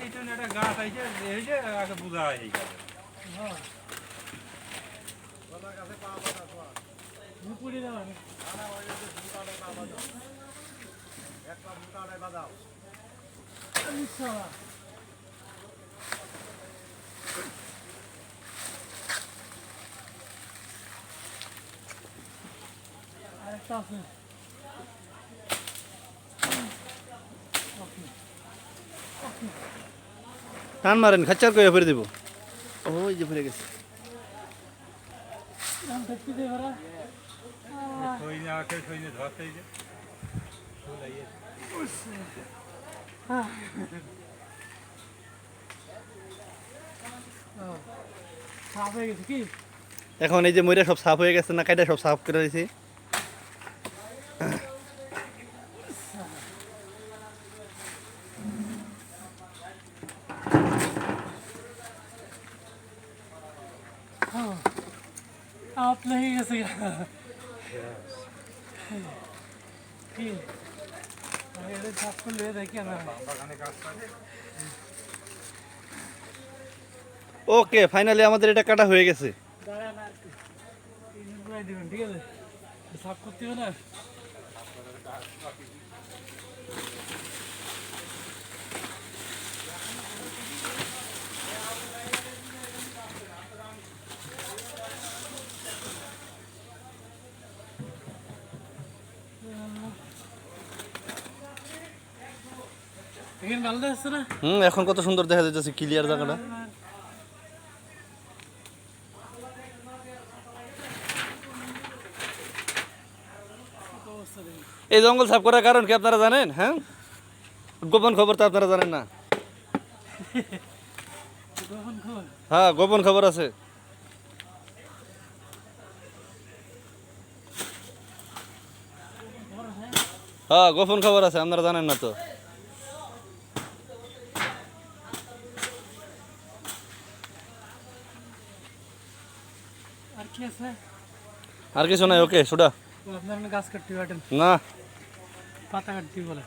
পিছনে একটা গাছ আইছে যে আগে বুঝা হয় এই গাছ। আরেকটা আছে। টান মারেন খাচ্চার করে ফেরে দিব। ওই যে ফিরে গেছে। হয়ে। গেছে কি এখন এই যে ময়রা সব সাফ হয়ে গেছে না কাইটা সব সাফ করে দিয়েছি হ্যাঁ আপ লেগে গেছে কি এটা সাফ করলে দেখি না ওকে ফাইনালি আমাদের এটা কাটা হয়ে গেছে। ঠিক আছে? সাফ করতে হবে না? হুম এখন কত সুন্দর দেখা যাচ্ছে ক্লিয়ার জায়গাটা। এই জঙ্গল সাফ করার কারণ কি আপনারা জানেন হ্যাঁ? গোপন খবর তো আপনারা জানেন না। হ্যাঁ গোপন খবর আছে। হ্যাঁ গোপন খবর আছে আপনারা জানেন না তো। আর কি আছে আর কিছু নাই ওকে সুডা আপনার গাছ কাটতে পারেন না। পাতা কাটতে বলে